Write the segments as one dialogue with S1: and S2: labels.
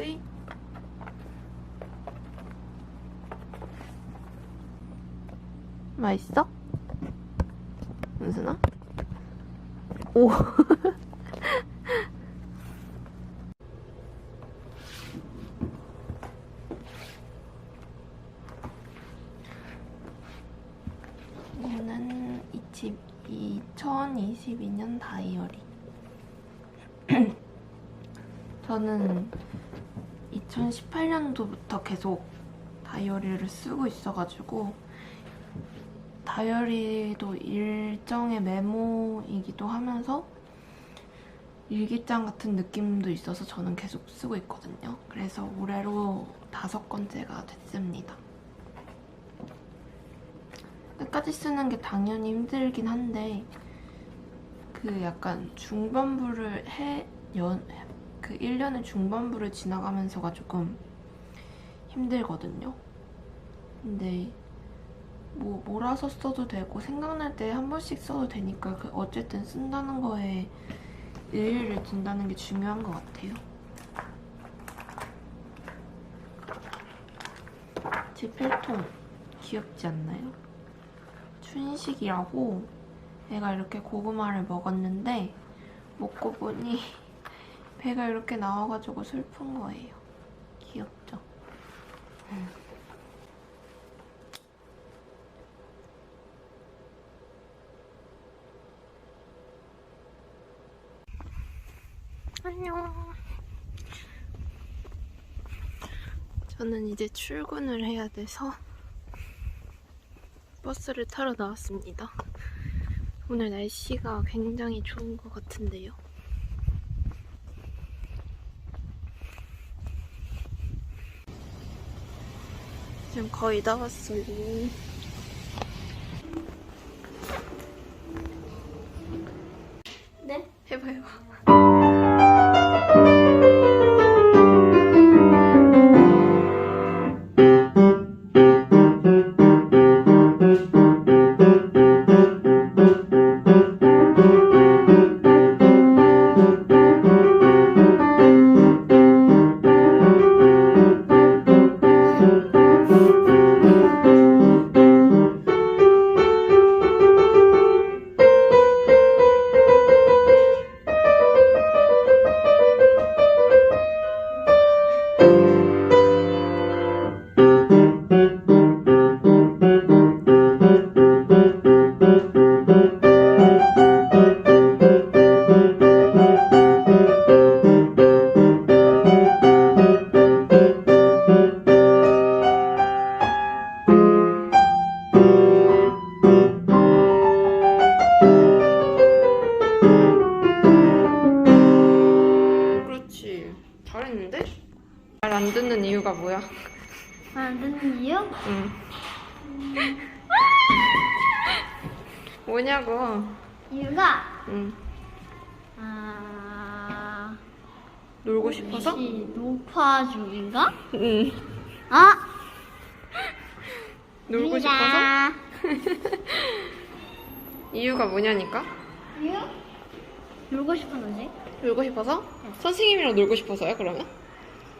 S1: 뿌이. 맛있어? 은순아? 오. 이거는 2022년 다이어리. 저는 2018년도부터 계속 다이어리를 쓰고 있어가지고 다이어리도 일정의 메모이기도 하면서 일기장 같은 느낌도 있어서 저는 계속 쓰고 있거든요. 그래서 올해로 다섯 번째가 됐습니다. 끝까지 쓰는 게 당연히 힘들긴 한데 그 약간 중반부를 해, 연, 그 1년의 중반부를 지나가면서가 조금 힘들거든요. 근데 뭐 몰아서 써도 되고 생각날 때 한 번씩 써도 되니까 그 어쨌든 쓴다는 거에 의의를 둔다는 게 중요한 것 같아요. 제 필통 귀엽지 않나요? 춘식이라고 애가 이렇게 고구마를 먹었는데 먹고 보니 배가 이렇게 나와가지고 슬픈 거예요. 귀엽죠? 음. 안녕. 저는 이제 출근을 해야 돼서 버스를 타러 나왔습니다. 오늘 날씨가 굉장히 좋은 것 같은데요. 지금 거의 다 왔어요.
S2: 네?
S1: 해봐요. 그 뭐야?
S2: 안 듣는 이유?
S1: 응. 뭐냐고.
S2: 이유가
S1: 응.
S2: 아
S1: 놀고 싶어서?
S2: 혹시 녹화 중인가?
S1: 응.
S2: 아
S1: 놀고
S2: 아니다.
S1: 싶어서? 이유가 뭐냐니까?
S2: 이유? 놀고 싶어서지.
S1: 놀고 싶어서? 선생님이랑 놀고 싶어서요, 그러면?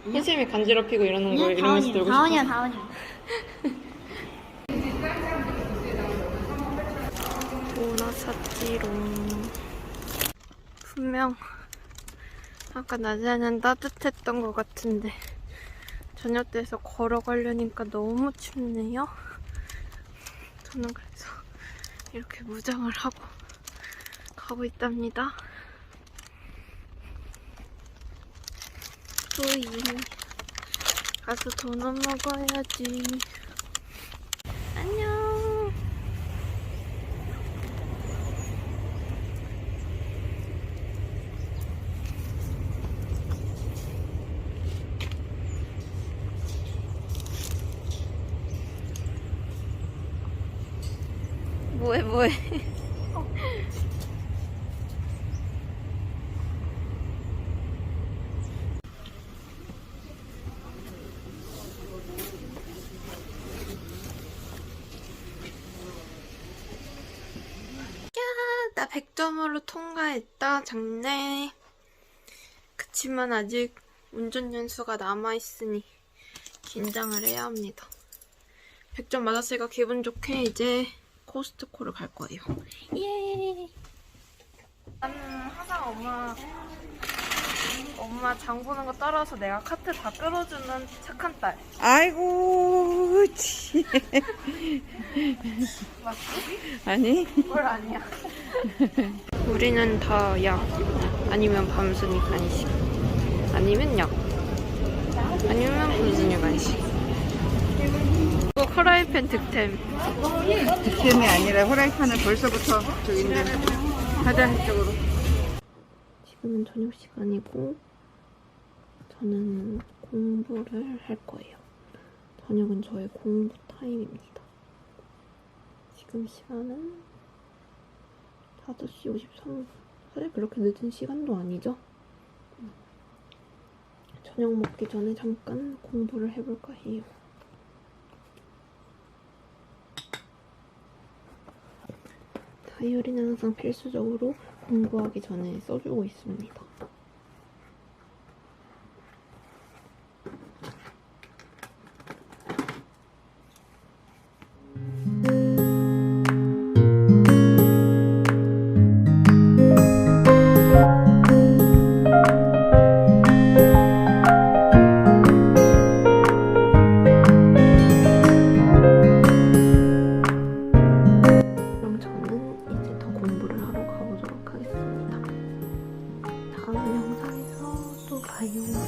S1: 선생님이 간지럽히고 이러는 거 이러면서
S2: 다원이야,
S1: 놀고
S2: 다원이야,
S1: 싶어서?
S2: 다원이야.
S1: 도넛 샀지롱. 분명 아까 낮에는 따뜻했던 것 같은데 저녁 돼서 걸어가려니까 너무 춥네요. 저는 그래서 이렇게 무장을 하고 가고 있답니다. 또이 가서 도넛 먹어야지. 안녕. 뭐해 뭐해 야, 나 100점으로 통과했다, 장래. 그치만 아직 운전 연수가 남아있으니 긴장을 해야 합니다. 100점 맞았으니까 기분 좋게 이제 코스트코를 갈 거예요. 예! 나는 항상 엄마 엄마 장 보는 거 따라서 내가 카트 다 끌어주는 착한 딸.
S3: 아이고, 치.
S1: 맞지?
S3: 아니,
S1: 뭘 아니야. 우리는 다 약, 아니면 밤순이 간식, 아니면 약, 아니면 밤순이 간식. 이거 프라이팬 득템.
S3: 득템이 아니라 후라이팬을 벌써부터 저기인데 화장 쪽으로.
S1: 지금은 저녁 시간이고 저는 공부를 할 거예요. 저녁은 저의 공부 타임입니다. 지금 시간은 5시 53분. 사실 그렇게 늦은 시간도 아니죠? 음. 저녁 먹기 전에 잠깐 공부를 해볼까 해요. 다이어리는 항상 필수적으로 공부하기 전에 써주고 있습니다. 하